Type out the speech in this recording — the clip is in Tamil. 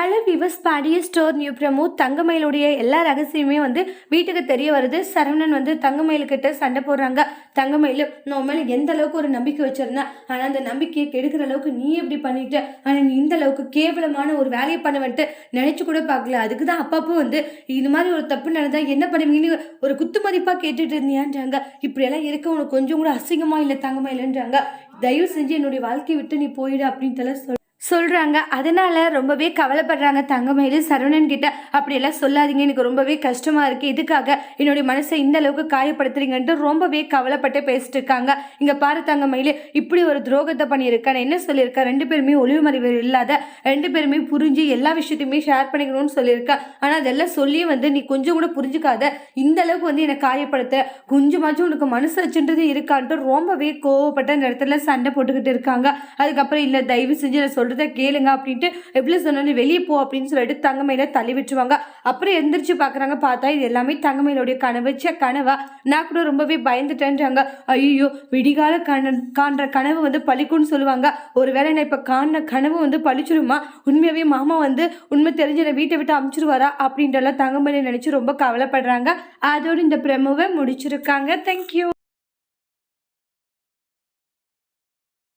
ஹலோ விவஸ் பாடிய ஸ்டோர் நியூ பிரமு தங்கமயிலுடைய எல்லா ரகசியமே வந்து வீட்டுக்கு தெரிய வருது. சரவணன் வந்து தங்கமயிலுக்கிட்ட சண்டை போடுறாங்க. தங்கமயில் நான் மேலே எந்த அளவுக்கு ஒரு நம்பிக்கை வச்சுருந்தேன் ஆனால் அந்த நம்பிக்கையை கெடுக்கிற அளவுக்கு நீ எப்படி பண்ணிட்ட? ஆனால் நீ இந்த அளவுக்கு கேவலமான ஒரு வேலையை பண்ணுவேன்ட்டு நினச்சி கூட பார்க்கல. அதுக்கு தான் அப்பப்போ வந்து இது மாதிரி ஒரு தப்பு நடந்தால் என்ன பண்ணுவீங்கன்னு ஒரு குத்து மதிப்பாக கேட்டுட்டு இருந்தியான்றாங்க. இப்படியெல்லாம் இருக்க உனக்கு கொஞ்சம் கூட அசிங்கமாக இல்லை தங்கமயிலன்றாங்க. தயவு செஞ்சு என்னுடைய வாழ்க்கையை விட்டு நீ போயிடு அப்படின்ட்டுலாம் சொல் சொல்கிறாங்க அதனால் ரொம்பவே கவலைப்படுறாங்க தங்கமயில். சரவணன் கிட்ட அப்படியெல்லாம் சொல்லாதீங்க. எனக்கு ரொம்பவே கஷ்டமாக இருக்குது இதுக்காக என்னுடைய மனசை இந்த அளவுக்கு காயப்படுத்துறீங்கன்ட்டு ரொம்பவே கவலைப்பட்டு பேசிட்டு இருக்காங்க. இங்கே பாரு தங்கமயில் இப்படி ஒரு துரோகத்தை பண்ணியிருக்கேன் நான் என்ன சொல்லியிருக்கேன்? ரெண்டு பேருமே ஒளிவு மறைவு இல்லாத ரெண்டு பேருமே புரிஞ்சு எல்லா விஷயத்தையுமே ஷேர் பண்ணிக்கணும்னு சொல்லியிருக்கேன் ஆனால் அதெல்லாம் சொல்லியும் வந்து நீ கொஞ்சம் கூட புரிஞ்சுக்காத. இந்த அளவுக்கு வந்து என்னை காயப்படுத்த. கொஞ்சமாச்சும் உனக்கு மனசு வச்சுன்றது இருக்கான்ட்டு ரொம்பவே கோவப்பட்ட அந்த இடத்துல சண்டை போட்டுக்கிட்டு இருக்காங்க. அதுக்கப்புறம் இல்லை தயவு செஞ்சு நான் சொல்கிறத கேளுங்க அப்படின்ட்டு எப்படி சொன்னாலும் வெளியே போ அப்படின்னு சொல்லிட்டு தங்கமையில தள்ளி விட்டுருவாங்க. அப்புறம் எந்திரிச்சு பார்க்குறாங்க பார்த்தா இது எல்லாமே தங்கமையிலுடைய கனவு. ச்சே கனவா? நான் கூட ரொம்பவே பயந்துட்டேன்றாங்க. ஐயோ விடிகால கண காண்ற கனவு வந்து பழிக்கும்னு சொல்லுவாங்க. ஒருவேளை நான் இப்போ காண்ற கனவு வந்து பழிச்சிருமா? உண்மையாகவே மாமா வந்து உண்மை தெரிஞ்ச என்னை வீட்டை விட்டு அமுச்சிருவாரா? அப்படின்றலாம் தங்கமயில நினச்சி ரொம்ப கவலைப்படுறாங்க. அதோடு இந்த பிரமுவை முடிச்சிருக்காங்க. தேங்க்யூ